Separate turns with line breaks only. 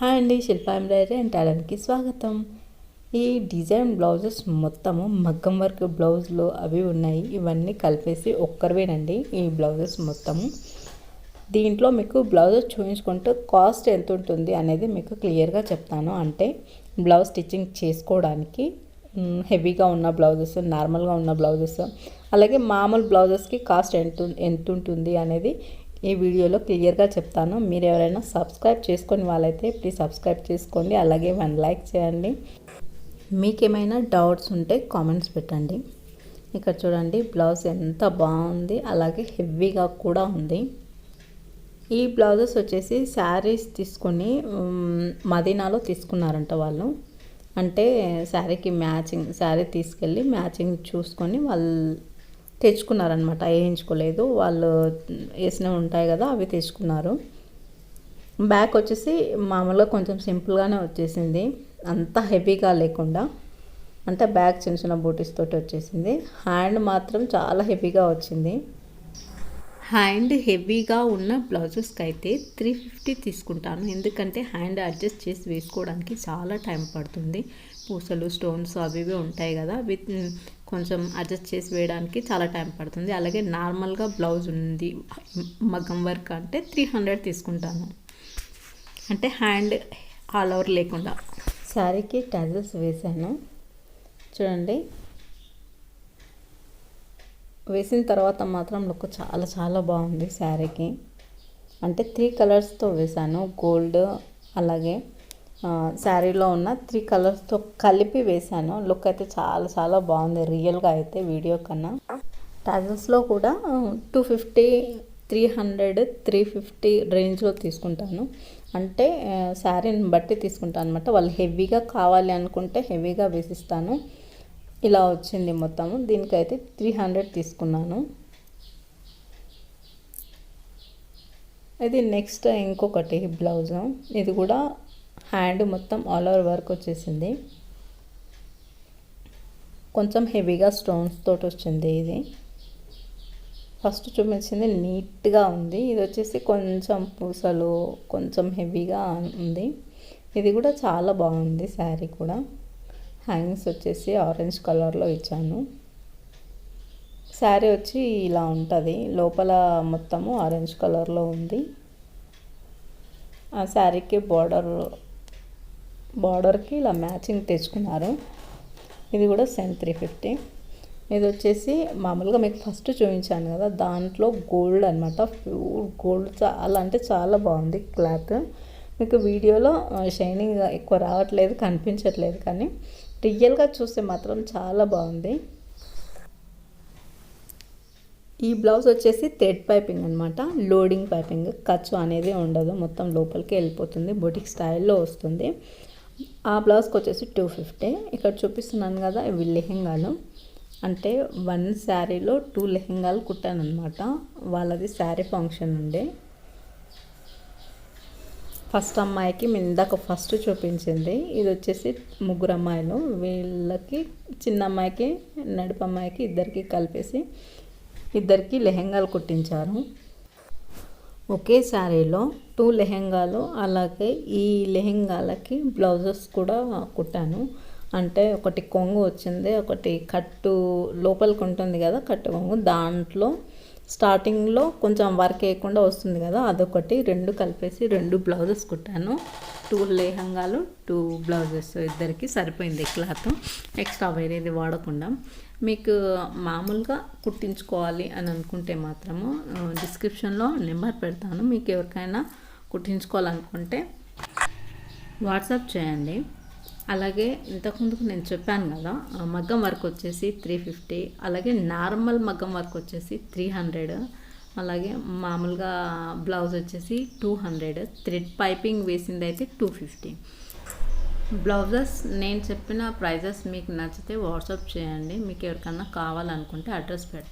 Hi అండి శిల్ప embroidery and టాలెంట్కి స్వాగతం. ఈ డిజైన్ బ్లౌజెస్ మొత్తము మగ్గం వర్క్ బ్లౌజ్లు అవి ఉన్నాయి. ఇవన్నీ కలిపేసి ఒక్కరివేనండి ఈ బ్లౌజెస్ మొత్తము. దీంట్లో మీకు బ్లౌజెస్ చూపించుకుంటూ కాస్ట్ ఎంత ఉంటుంది అనేది మీకు క్లియర్గా చెప్తాను. అంటే బ్లౌజ్ స్టిచ్చింగ్ చేసుకోవడానికి హెవీగా ఉన్న బ్లౌజెస్ నార్మల్గా ఉన్న బ్లౌజెస్ అలాగే మామూలు బ్లౌజెస్కి కాస్ట్ ఎంత ఎంత ఉంటుంది అనేది ఈ వీడియోలో క్లియర్గా చెప్తాను. మీరు ఎవరైనా సబ్స్క్రైబ్ చేసుకొని వాళ్ళైతే ప్లీజ్ సబ్స్క్రైబ్ చేసుకోండి. అలాగే వన్ లైక్ చేయండి. మీకేమైనా డౌట్స్ ఉంటే కామెంట్స్ పెట్టండి. ఇక్కడ చూడండి బ్లౌజ్ ఎంత బాగుంది అలాగే హెవీగా కూడా ఉంది. ఈ బ్లౌజెస్ వచ్చేసి శారీస్ తీసుకొని మదీనాలో తీసుకున్నారంట వాళ్ళు. అంటే శారీకి మ్యాచింగ్ శారీ తీసుకెళ్ళి మ్యాచింగ్ చూసుకొని వాళ్ళు తెచ్చుకున్నారనమాట వేయించుకోలేదు. వాళ్ళు వేసినవి ఉంటాయి కదా అవి తెచ్చుకున్నారు. బ్యాక్ వచ్చేసి మామూలుగా కొంచెం సింపుల్గానే వచ్చేసింది. అంత హెవీగా లేకుండా అంటే బ్యాక్ చిన్న చిన్న బూటీస్ తోటి వచ్చేసింది. హ్యాండ్ మాత్రం చాలా హెవీగా వచ్చింది. హ్యాండ్ హెవీగా ఉన్న బ్లౌజెస్కి అయితే త్రీ ఫిఫ్టీ తీసుకుంటాను. ఎందుకంటే హ్యాండ్ అడ్జస్ట్ చేసి వేసుకోవడానికి చాలా టైం పడుతుంది. పూసలు స్టోన్స్ అవి ఇవి ఉంటాయి కదా విత్ కొంచెం అడ్జస్ట్ చేసి వేయడానికి చాలా టైం పడుతుంది. అలాగే నార్మల్గా బ్లౌజ్ ఉంది. మగ్గం వర్క్ అంటే త్రీ హండ్రెడ్ తీసుకుంటాను. అంటే హ్యాండ్ ఆల్ ఓవర్ లేకుండా. శారీకి టజల్స్ వేసాను. చూడండి. వేసిన తర్వాత మాత్రం లుక్ చాలా చాలా బాగుంది శారీకి అంటే త్రీ కలర్స్తో వేసాను. గోల్డ్ అలాగే శారీలో ఉన్న త్రీ కలర్స్తో కలిపి వేసాను లుక్ అయితే చాలా చాలా బాగుంది. రియల్గా అయితే వీడియో కన్నా. టాజల్స్లో కూడా two fifty three hundred three fifty రేంజ్లో తీసుకుంటాను. అంటే శారీని బట్టి తీసుకుంటాను అనమాట వాళ్ళు హెవీగా కావాలి అనుకుంటే హెవీగా వేసిస్తాను. ఇలా వచ్చింది మొత్తము. దీనికైతే త్రీ హండ్రెడ్ తీసుకున్నాను. ఇది నెక్స్ట్ ఇంకొకటి బ్లౌజ్ ఇది కూడా హ్యాండ్ మొత్తం ఆల్ ఓవర్ వర్క్ వచ్చేసింది. కొంచెం హెవీగా స్టోన్స్ తోటి వచ్చింది ఇది. ఫస్ట్ చూపించింది నీట్గా ఉంది. ఇది వచ్చేసి కొంచెం పూసలు కొంచెం హెవీగా ఉంది. ఇది కూడా చాలా బాగుంది శారీ కూడా. హ్యాంగ్స్ వచ్చేసి ఆరెంజ్ కలర్లో ఇచ్చాను. శారీ వచ్చి ఇలా ఉంటుంది. లోపల మొత్తము ఆరెంజ్ కలర్లో ఉంది. ఆ శారీకి బార్డర్ బార్డర్కి ఇలా మ్యాచింగ్ తెచ్చుకున్నారు. ఇది కూడా సెన్ త్రీ ఫిఫ్టీ. ఇది వచ్చేసి మామూలుగా మీకు ఫస్ట్ చూపించాను కదా దాంట్లో గోల్డ్ అనమాట ప్యూర్ గోల్డ్ చాలా అంటే చాలా బాగుంది క్లాత్. మీకు వీడియోలో షైనింగ్ ఎక్కువ రావట్లేదు కనిపించట్లేదు కానీ రియల్గా చూస్తే మాత్రం చాలా బాగుంది. ఈ బ్లౌజ్ వచ్చేసి థ్రెడ్ పైపింగ్ అనమాట లోడింగ్ పైపింగ్ ఖర్చు అనేది ఉండదు. మొత్తం లోపలికి వెళ్ళిపోతుంది బొటిక్ స్టైల్లో వస్తుంది. ఆ బ్లౌజ్కి వచ్చేసి టూ ఫిఫ్టీ. ఇక్కడ చూపిస్తున్నాను కదా ఇవి లెహెంగాలు. అంటే వన్ శారీలో టూ లెహెంగాలు కుట్టాను అనమాట వాళ్ళది శారీ ఫంక్షన్ ఉండే. ఫస్ట్ అమ్మాయికి మేము ఇందాక ఫస్ట్ చూపించింది. ఇది వచ్చేసి ముగ్గురు అమ్మాయిలు. వీళ్ళకి చిన్న అమ్మాయికి నడుపు అమ్మాయికి ఇద్దరికి కలిపేసి ఇద్దరికి లెహెంగాలు కుట్టించారు. ఒకే శారీలో టూ లెహెంగాలు అలాగే ఈ లెహెంగాలకి బ్లౌజెస్ కూడా కుట్టాను. అంటే ఒకటి కొంగు వచ్చింది ఒకటి కట్టు లోపలికి ఉంటుంది కదా కట్టు కొంగు దాంట్లో స్టార్టింగ్లో కొంచెం వర్క్ వేయకుండా వస్తుంది కదా అదొకటి. రెండు కలిపేసి రెండు బ్లౌజెస్ కుట్టాను. టూ లేహంగాలు టూ బ్లౌజెస్ ఇద్దరికి సరిపోయింది క్లాత్. ఎక్స్ట్రా వేరేది వాడకుండా. మీకు మామూలుగా కుట్టించుకోవాలి అని అనుకుంటే మాత్రము డిస్క్రిప్షన్లో నెంబర్ పెడతాను. మీకు ఎవరికైనా కుట్టించుకోవాలనుకుంటే వాట్సాప్ చేయండి. అలాగే ఇంతకుముందుకు నేను చెప్పాను కదా మగ్గం వర్క్ వచ్చేసి త్రీ ఫిఫ్టీ అలాగే నార్మల్ మగ్గం వర్క్ వచ్చేసి త్రీ హండ్రెడ్ అలాగే మామూలుగా బ్లౌజ్ వచ్చేసి టూ హండ్రెడ్ థ్రెడ్ పైపింగ్ వేసింది అయితే టూ ఫిఫ్టీ. బ్లౌజెస్ నేను చెప్పిన ప్రైజెస్ మీకు నచ్చితే వాట్సాప్ చేయండి మీకు ఎవరికన్నా కావాలనుకుంటే అడ్రస్ పెడతాను